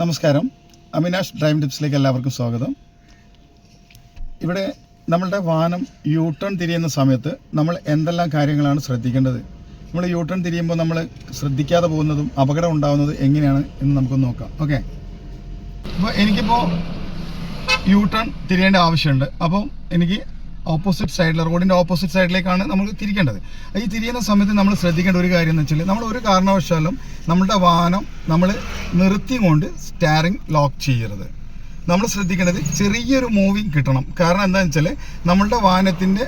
നമസ്കാരം. അമിനാഷ് ഡ്രൈവ് ടിപ്സിലേക്ക് എല്ലാവർക്കും സ്വാഗതം. ഇവിടെ നമ്മളുടെ വാഹനം യൂ ടേൺ തിരിയുന്ന സമയത്ത് നമ്മൾ എന്തെല്ലാം കാര്യങ്ങളാണ് ശ്രദ്ധിക്കേണ്ടത്? നമ്മൾ യൂ ടേൺ തിരിയുമ്പോൾ നമ്മൾ ശ്രദ്ധിക്കാതെ പോകുന്നതും അപകടം ഉണ്ടാകുന്നത് എങ്ങനെയാണ് എന്ന് നമുക്ക് നോക്കാം. ഓക്കെ. അപ്പോൾ എനിക്കിപ്പോൾ യൂ ടേൺ തിരിയേണ്ട ആവശ്യമുണ്ട്. അപ്പോൾ എനിക്ക് ഓപ്പോസിറ്റ് സൈഡിൽ റോഡിന്റെ ഓപ്പോസിറ്റ് സൈഡിലേക്കാണ് നമ്മൾ തിരിക്കേണ്ടത്. ഈ തിരിയുന്ന സമയത്ത് നമ്മൾ ശ്രദ്ധിക്കേണ്ട ഒരു കാര്യം എന്ന് വെച്ചാൽ നമ്മൾ ഒരു കാരണവശാലും നമ്മുടെ വാഹനം നമ്മൾ നിർത്തിക്കൊണ്ട് സ്റ്റാറിങ് ലോക്ക് ചെയ്യരുത്. നമ്മൾ ശ്രദ്ധിക്കേണ്ടത് ചെറിയൊരു മൂവിങ് കിട്ടണം. കാരണം എന്താണെന്ന് വെച്ചാൽ നമ്മളുടെ വാഹനത്തിന്റെ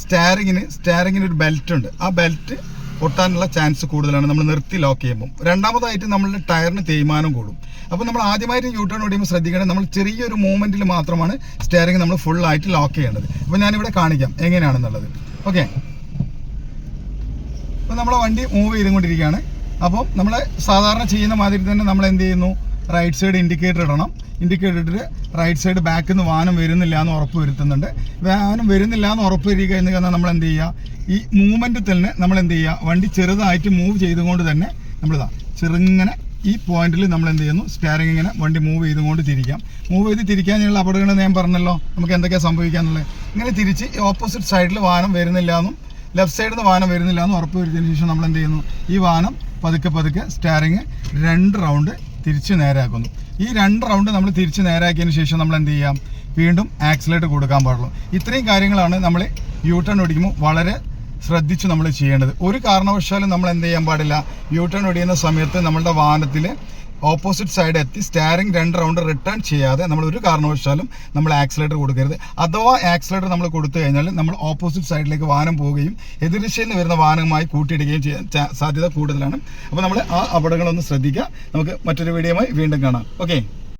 സ്റ്റാറിങ്ങിന് സ്റ്റാറിങ്ങിന് ഒരു ബെൽറ്റ് ഉണ്ട്. ആ ബെൽറ്റ് പൊട്ടാനുള്ള ചാൻസ് കൂടുതലാണ്. നമ്മൾ നിർത്തി ലോക്ക് ചെയ്യുമ്പോൾ രണ്ടാമതായിട്ട് നമ്മളുടെ ടയറിന് തേയ്മാനം കൂടും. അപ്പോൾ നമ്മൾ ആദ്യമായിട്ട് യൂട്ടേൺ ടേൺ ഓടിയുമ്പോൾ ശ്രദ്ധിക്കേണ്ടത് നമ്മൾ ചെറിയൊരു മൂവ്മെന്റിൽ മാത്രമാണ് സ്റ്റിയറിംഗ് നമ്മൾ ഫുൾ ആയിട്ട് ലോക്ക് ചെയ്യേണ്ടത്. അപ്പോൾ ഞാനിവിടെ കാണിക്കാം എങ്ങനെയാണെന്നുള്ളത്. ഓക്കെ അപ്പോൾ നമ്മളെ വണ്ടി മൂവ് ചെയ്തുകൊണ്ടിരിക്കുകയാണ്. അപ്പോൾ നമ്മൾ സാധാരണ ചെയ്യുന്ന മാതിരി തന്നെ നമ്മൾ എന്ത് ചെയ്യുന്നു? റൈറ്റ് സൈഡ് ഇൻഡിക്കേറ്റർ ഇടണം. ഇൻഡിക്കേറ്റർ ഇട്ടിട്ട് റൈറ്റ് സൈഡ് ബാക്കിൽ നിന്ന് വാഹനം വരുന്നില്ല എന്ന് ഉറപ്പ് വരുത്തുന്നുണ്ട്. വാഹനം വരുന്നില്ല എന്ന് ഉറപ്പ് വരിക എന്ന് പറഞ്ഞാൽ നമ്മൾ എന്ത് ചെയ്യുക? ഈ മൂവ്മെന്റ് തന്നെ നമ്മൾ എന്ത് ചെയ്യുക? വണ്ടി ചെറുതായിട്ട് മൂവ് ചെയ്തുകൊണ്ട് തന്നെ നമ്മളിതാ ചെറുങ്ങനെ ഈ പോയിന്റിൽ നമ്മൾ എന്ത് ചെയ്യുന്നു? സ്റ്റാരിങ് ഇങ്ങനെ വണ്ടി മൂവ് ചെയ്തുകൊണ്ട് തിരിക്കാം. മൂവ് ചെയ്ത് തിരിക്കാനുള്ള അപകടങ്ങൾ ഞാൻ പറഞ്ഞല്ലോ. നമുക്ക് എന്തൊക്കെയാണ് സംഭവിക്കാന്നുള്ളത്. ഇങ്ങനെ തിരിച്ച് ഓപ്പോസിറ്റ് സൈഡിൽ വാഹനം വരുന്നില്ല എന്നും ലെഫ്റ്റ് സൈഡിൽ നിന്ന് വാഹനം വരുന്നില്ല എന്ന് ഉറപ്പ് വരുത്തിയതിന് ശേഷം നമ്മൾ എന്ത് ചെയ്യുന്നു? ഈ വാഹനം പതുക്കെ പതുക്കെ സ്റ്റാരിങ് രണ്ട് റൗണ്ട് തിരിച്ച് നേരാക്കുന്നു. ഈ രണ്ട് റൗണ്ട് നമ്മൾ തിരിച്ച് നേരാക്കിയതിന് ശേഷം നമ്മൾ എന്ത് ചെയ്യാം? വീണ്ടും ആക്സിലേറ്റ് കൊടുക്കാൻ പാടുള്ളൂ. ഇത്രയും കാര്യങ്ങളാണ് നമ്മൾ യൂ ടേൺ ഓടിക്കുമ്പോൾ വളരെ ശ്രദ്ധിച്ച് നമ്മൾ ചെയ്യേണ്ടത്. ഒരു കാരണവശാലും നമ്മൾ എന്ത് ചെയ്യാൻ പാടില്ല? യൂ ടേൺ ഓടിക്കുന്ന സമയത്ത് നമ്മളുടെ വാഹനത്തിൽ ഓപ്പോസിറ്റ് സൈഡ് എത്തി സ്റ്റാരിങ് രണ്ട് റൗണ്ട് റിട്ടേൺ ചെയ്യാതെ നമ്മൾ ഒരു കാരണവശാലും നമ്മൾ ആക്സിലേറ്റർ കൊടുക്കരുത്. അഥവാ ആക്സിലേറ്റർ നമ്മൾ കൊടുത്തു കഴിഞ്ഞാൽ നമ്മൾ ഓപ്പോസിറ്റ് സൈഡിലേക്ക് വാഹനം പോവുകയും എതിർദിശയിൽ നിന്ന് വരുന്ന വാഹനവുമായി കൂട്ടിയിടുകയും ചെയ്യാൻ സാധ്യത കൂടുതലാണ്. അപ്പോൾ നമ്മൾ ആ അപകടങ്ങളൊന്ന് ശ്രദ്ധിക്കുക. നമുക്ക് മറ്റൊരു വീഡിയോയുമായി വീണ്ടും കാണാം. ഓക്കെ